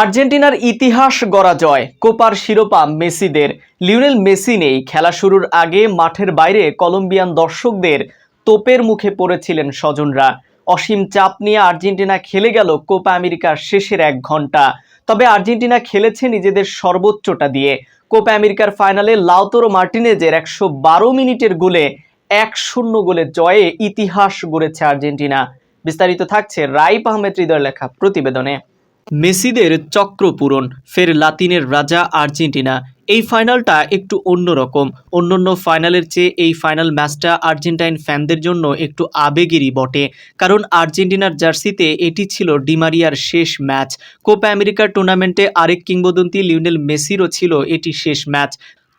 আর্জেন্টিনার ইতিহাস গড়া জয়। কোপার শিরোপা মেসিদের। লিওনেল মেসি নেই। খেলা শুরুর আগে মাঠের বাইরে কলম্বিয়ান দর্শকদের তোপের মুখে পড়েছিলেন স্বজনরা। অসীম চাপ নিয়ে আর্জেন্টিনা খেলে গেল কোপা আমেরিকার শেষের এক ঘণ্টা তবে আর্জেন্টিনা খেলেছে নিজেদের সর্বোচ্চটা দিয়ে। কোপা আমেরিকার ফাইনালে লাউতোরো মার্টিনেজের একশো বারো মিনিটের গোলে এক শূন্য গোলে জয়ে ইতিহাস গড়েছে আর্জেন্টিনা। বিস্তারিত থাকছে রাইপ আহমেদ হৃদয়ের লেখা প্রতিবেদনে। মেসিদের চক্র পূরণ, ফের লাতিনের রাজা আর্জেন্টিনা। এই ফাইনালটা একটু অন্যরকম। অন্যান্য ফাইনালের চেয়ে এই ফাইনাল ম্যাচটা আর্জেন্টাইন ফ্যানদের জন্য একটু আবেগেরই বটে। কারণ আর্জেন্টিনার জার্সিতে এটি ছিল ডিমারিয়ার শেষ ম্যাচ। কোপা আমেরিকার টুর্নামেন্টে আরেক কিংবদন্তি লিওনেল মেসিরও ছিল এটি শেষ ম্যাচ।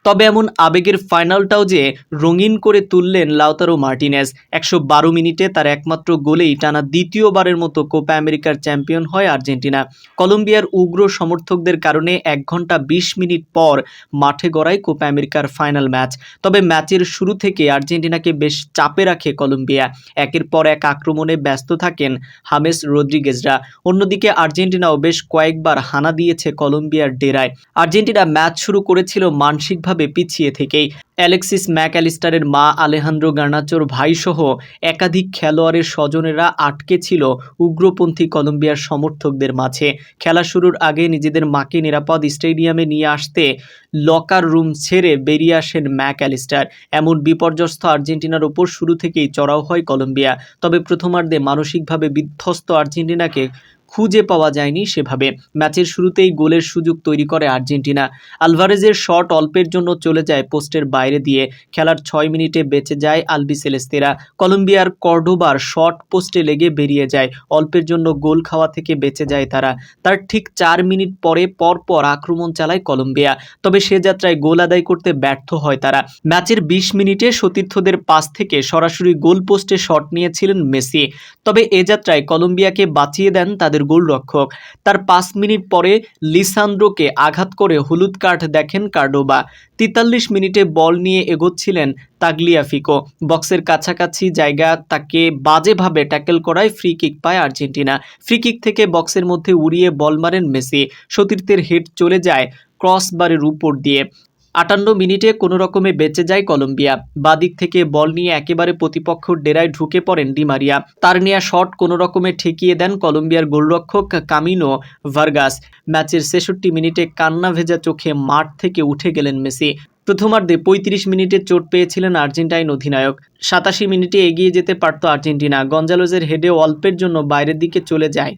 তবে এমন আবেগের ফাইনালটাও যে রঙিন করে তুললেন লাউতারো মার্টিনেস একশো বারো মিনিটে তার একমাত্র গোলেই টানা দ্বিতীয়বারের মতো কোপা আমেরিকার চ্যাম্পিয়ন হয় আর্জেন্টিনা। কলম্বিয়ার উগ্র সমর্থকদের কারণে এক ঘণ্টা বিশ মিনিট পর মাঠে গড়ায় কোপা আমেরিকার ফাইনাল ম্যাচ। তবে ম্যাচের শুরু থেকে আর্জেন্টিনাকে বেশ চাপে রাখে কলম্বিয়া। একের পর এক আক্রমণে ব্যস্ত থাকেন হামেস রদ্রিগেজরা অন্যদিকে আর্জেন্টিনাও বেশ কয়েকবার হানা দিয়েছে কলম্বিয়ার ডেরায়। আর্জেন্টিনা ম্যাচ শুরু করেছিল মানসিকভাবে পিছিয়ে থেকেই। অ্যালেক্সিস ম্যাকঅ্যালিস্টারের মা আলেহান্দ্রো গার্নাচোর ভাইসহ একাধিক খেলোয়াড়ের স্বজনেরা আটকে ছিল উগ্রপন্থী কলম্বিয়ার সমর্থকদের মাঝে। খেলা শুরুর আগে নিজেদের মাকে নিরাপদ স্টেডিয়ামে নিয়ে আসতে লকার রুম ছেড়ে বেরিয়ে আসেন ম্যাকঅ্যালিস্টার। এমন বিপর্যস্ত আর্জেন্টিনার ওপর শুরু থেকেই চড়াও হয় কলম্বিয়া। তবে প্রথমার্ধে মানসিকভাবে বিধ্বস্ত আর্জেন্টিনাকে খুঁজে পাওয়া যায়নি সেভাবে। ম্যাচের শুরুতেই গোলের সুযোগ তৈরি করে আর্জেন্টিনা। আলভারেজের শট অল্পের জন্য চলে যায় পোস্টের বাইরে দিয়ে। খেলার ছয় মিনিটে বেঁচে যায় আলবি সেলেস্তেরা কলম্বিয়ার কর্ডোবার শট পোস্টে লেগে বেরিয়ে যায়। অল্পের জন্য গোল খাওয়া থেকে বেঁচে যায় তারা। তার ঠিক চার মিনিট পরে পরপর আক্রমণ চালায় কলম্বিয়া। তবে সে যাত্রায় গোল আদায় করতে ব্যর্থ হয় তারা। ম্যাচের বিশ মিনিটে সতীর্থদের পাশ থেকে সরাসরি গোল পোস্টে শট নিয়েছিলেন মেসি। তবে এ যাত্রায় কলম্বিয়াকে বাঁচিয়ে দেন তাদের গোলরক্ষক। তার পাঁচ মিনিট পরে লিসান্দ্রোকে আঘাত করে হলুদ কার্ড দেখেন কার্ডোবা। তেতাল্লিশ মিনিটে বল নিয়ে এগোচ্ছিলেন তাগলিয়াফিকো। বক্সের কাছাকাছি জায়গা তাকে বাজেভাবে ট্যাকেল করায় ফ্রি কিক পায় আর্জেন্টিনা। ফ্রি কিক থেকে বক্সের মধ্যে উড়িয়ে বল মারেন মেসি। সতীর্থের হেড চলে যায় ক্রসবারের উপর দিয়ে। আটান্ন মিনিটে কোনো রকমে বেঁচে যায় কলম্বিয়া। বাদিক থেকে বল নিয়ে একেবারে প্রতিপক্ষ ডেরায় ঢুকে পড়েন ডিমারিয়া তার নেওয়া শট কোনো রকমে ঠেকিয়ে দেন কলম্বিয়ার গোলরক্ষক কামিনো ভার্গাস। ম্যাচের ছেষট্টি মিনিটে কান্না ভেজা চোখে মাঠ থেকে উঠে গেলেন মেসি। প্রথমার্ধে পঁয়ত্রিশ মিনিটে চোট পেয়েছিলেন আর্জেন্টাইন অধিনায়ক। সাতাশি মিনিটে এগিয়ে যেতে পারত আর্জেন্টিনা। গঞ্জালোজের হেডে অল্পের জন্য বাইরের দিকে চলে যায়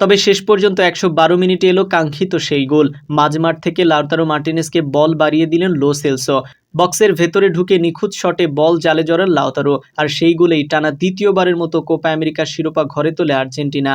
তবে শেষ পর্যন্ত একশো বারো মিনিটে এলো কাঙ্ক্ষিত সেই গোল। মাঝমাঠ থেকে লাউতারো মার্টিনেসকে বল বাড়িয়ে দিলেন লো সেলসো। বক্সের ভেতরে ঢুকে নিখুঁত শটে বল জালে জড়ান লাউতারো। আর সেই গোলেই টানা দ্বিতীয়বারের মতো কোপা আমেরিকার শিরোপা ঘরে তোলে আর্জেন্টিনা।